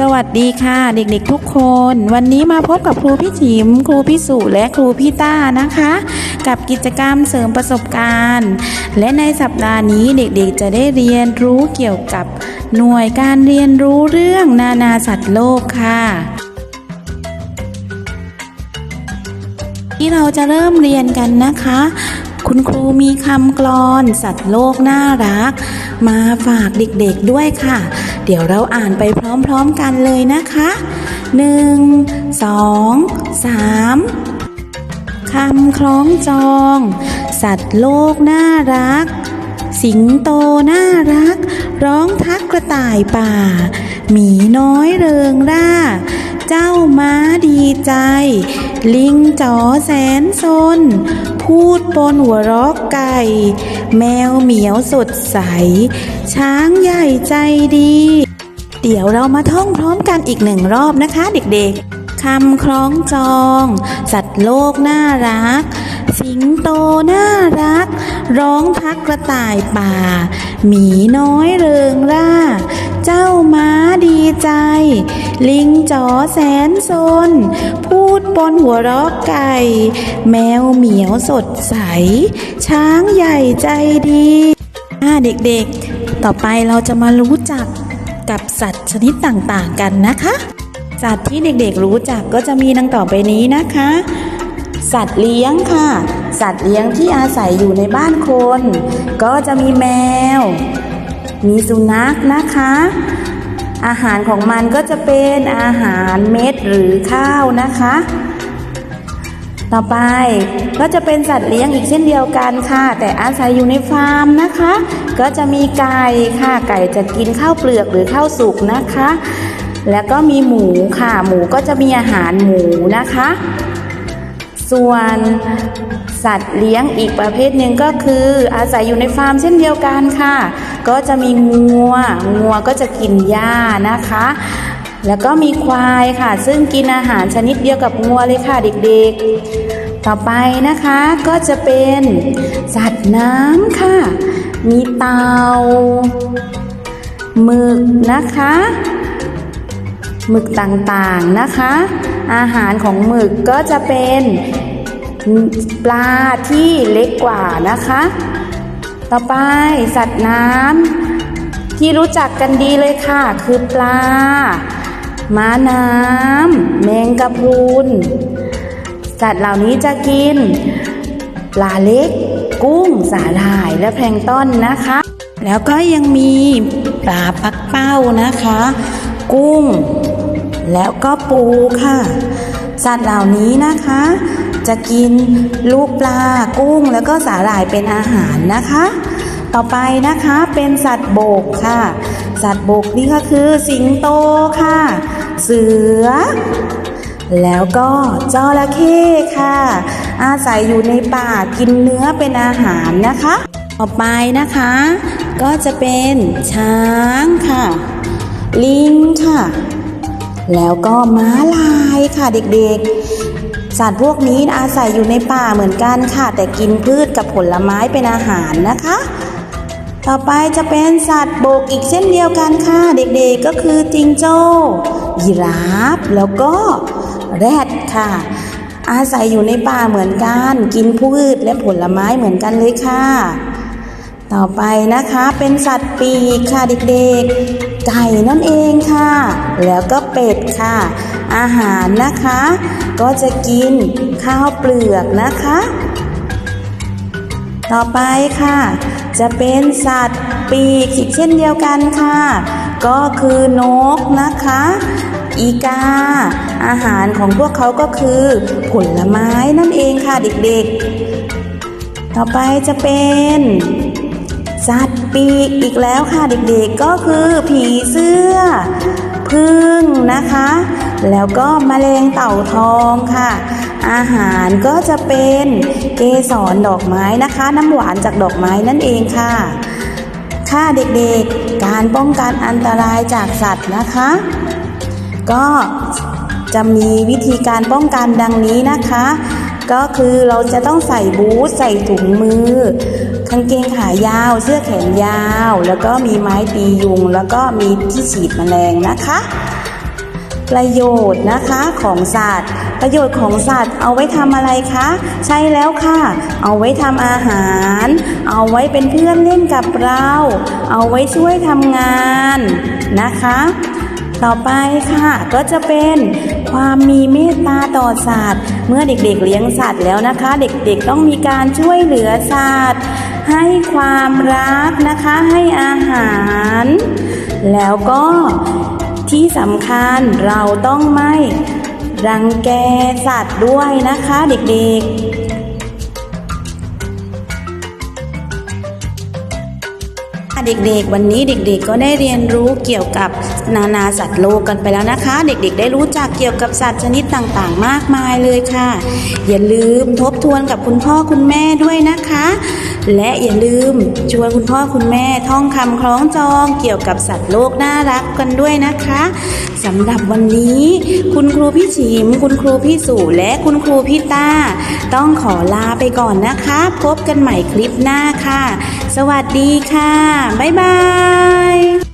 สวัสดีค่ะเด็กๆทุกคน วันนี้มาพบกับครูพี่ฉิม ครูพี่สุและครูพี่ต้านะคะ กับกิจกรรมเสริมประสบการณ์ และในสัปดาห์นี้เด็กๆจะได้เรียนรู้เกี่ยวกับหน่วยการเรียนรู้เรื่องนานาสัตว์โลกค่ะ ที่เราจะเริ่มเรียนกันนะคะ คุณครูมีคำกลอนสัตว์โลกน่ารัก มาฝากเด็กๆด้วยค่ะ เดี๋ยวเราอ่านไปพร้อมๆกันเลยนะคะหนึ่งสองสามคำคล้องจอง สัตว์โลกน่ารัก สิงโตน่ารัก ร้องทักกระต่ายป่า หมีน้อยเริงร่า เจ้าม้าดีใจ ลิงจ๋อแสนซน พูดปนหัวรอกไก่ แมวเหมียวสดใส ช้างใหญ่ใจดี เดี๋ยวเรามาท่องพร้อมกันอีกหนึ่งรอบนะคะเด็กๆคำคล้องจอง สัตว์โลกน่ารัก สิงโตน่ารัก ร้องทักกระต่ายป่า หมีน้อยเริงร่า เจ้าม้าดีใจ ลิงจ๋อแสนซน พูดปนหัวรอกไก่ แมวเหมียวสดใส ช้างใหญ่ใจดีอ่าเด็กๆ ต่อไปเราจะมารู้จักกับสัตว์ชนิดต่างๆกันนะคะ สัตว์ที่เด็กๆรู้จักก็จะมีดังต่อไปนี้นะคะ สัตว์เลี้ยงค่ะ สัตว์เลี้ยงที่อาศัยอยู่ในบ้านคน ก็จะมีแมว มีสุนัขนะคะ อาหารของมันก็จะเป็นอาหารเม็ดหรือข้าวนะคะ ต่อไปก็จะเป็นสัตว์เลี้ยงอีกเช่นเดียวกันค่ะ แต่อาศัยอยู่ในฟาร์มนะคะ ก็จะมีไก่ค่ะไก่จะกินข้าวเปลือกหรือข้าวสุกนะคะ แล้วก็มีหมูค่ะ หมูก็จะมีอาหารหมูนะคะ ส่วนสัตว์เลี้ยงอีกประเภทหนึ่งก็คืออาศัยอยู่ในฟาร์มเช่นเดียวกันค่ะ ก็จะมีงัว งัวก็จะกินหญ้านะคะ แล้วก็มีควายค่ะ ซึ่งกินอาหารชนิดเดียวกับงัวเลยค่ะเด็กๆ ต่อไปนะคะก็จะเป็นสัตว์น้ำค่ะ มีเต่าหมึกนะคะ หมึกต่างๆนะคะ อาหารของหมึกก็จะเป็นปลาที่เล็กกว่านะคะ ต่อไปสัตว์น้ำที่รู้จักกันดีเลยค่ะ คือปลาม้าน้ำแมงกะพรุนสัตว์เหล่านี้จะกิน ปลาเล็ก กุ้งสาหร่ายและแพลงต้นนะคะ แล้วก็ยังมีปลาปักเป้านะคะ กุ้ง แล้วก็ปูค่ะ สัตว์เหล่านี้นะคะ จะกินลูกปลากุ้งแล้วก็สาหร่ายเป็นอาหารนะคะ ต่อไปนะคะเป็นสัตว์บกค่ะ สัตว์บกนี่ก็คือสิงโตค่ะ เสือ แล้วก็จระเข้ค่ะ อาศัยอยู่ในป่ากินเนื้อเป็นอาหารนะคะ ต่อไปนะคะ ก็จะเป็นช้างค่ะ ลิงค่ะ แล้วก็ม้าลายค่ะเด็กๆ สัตว์พวกนี้อาศัยอยู่ในป่าเหมือนกันค่ะ แต่กินพืชกับผลไม้เป็นอาหารนะคะ ต่อไปจะเป็นสัตว์บกอีกเช่นเดียวกันค่ะ เด็กๆก็คือจิงโจ้ยีราฟแล้วก็แรดค่ะ อาศัยอยู่ในป่าเหมือนกัน กินพืชและผลไม้เหมือนกันเลยค่ะ ต่อไปนะคะเป็นสัตว์ปีกค่ะเด็กๆ ไก่นั่นเองค่ะ แล้วก็เป็ดค่ะ อาหารนะคะ ก็จะกินข้าวเปลือกนะคะ ต่อไปค่ะ จะเป็นสัตว์ปีกอีกเช่นเดียวกันค่ะ ก็คือนกนะคะ อีกา อาหารของพวกเขาก็คือ ผลไม้นั่นเองค่ะเด็กๆ ต่อไปจะเป็น สัตว์ปีกอีกแล้วค่ะเด็กๆก็คือผีเสื้อพึ่งนะคะ แล้วก็แมลงเต่าทองค่ะ อาหารก็จะเป็นเกสรดอกไม้นะคะ น้ำหวานจากดอกไม้นั่นเองค่ะ ค่ะเด็กๆ การป้องกันอันตรายจากสัตว์นะคะ ก็จะมีวิธีการป้องกันดังนี้นะคะ ก็คือเราจะต้องใส่บูทใส่ถุงมือางเกงขายาว เสื้อแขนยาว แล้วก็มีไม้ตียุง แล้วก็มีที่ฉีดแมลงนะคะ ประโยชน์นะคะของสัตว์ประโยชน์ของสัตว์เอาไว้ทำอะไรคะ ใช่แล้วค่ะ เอาไว้ทำอาหาร เอาไว้เป็นเพื่อนเล่นกับเรา เอาไว้ช่วยทำงานนะคะ ต่อไปค่ะก็จะเป็น ความมีเมตตาต่อสัตว์ เมื่อเด็กๆเลี้ยงสัตว์แล้วนะคะ เด็กๆต้องมีการช่วยเหลือสัตว์ให้ความรักนะคะให้อาหาร แล้วก็ที่สำคัญเราต้องไม่รังแกสัตว์ด้วยนะคะเด็กๆ เด็กๆ วันนี้เด็กๆ ก็ได้เรียนรู้เกี่ยวกับนานาสัตว์โลกกันไปแล้วนะคะ เด็กๆ ได้รู้จักเกี่ยวกับสัตว์ชนิดต่างๆ มากมายเลยค่ะ อย่าลืมทบทวนกับคุณพ่อคุณแม่ด้วยนะคะ และอย่าลืมชวนคุณพ่อคุณแม่ท่องคำคล้องจองเกี่ยวกับสัตว์โลกน่ารักกันด้วยนะคะสำหรับวันนี้ คุณครูพี่ฉิม คุณครูพี่สู่และคุณครูพี่ต้า ต้องขอลาไปก่อนนะคะ พบกันใหม่คลิปหน้าค่ะ สวัสดีค่ะ บ๊ายบาย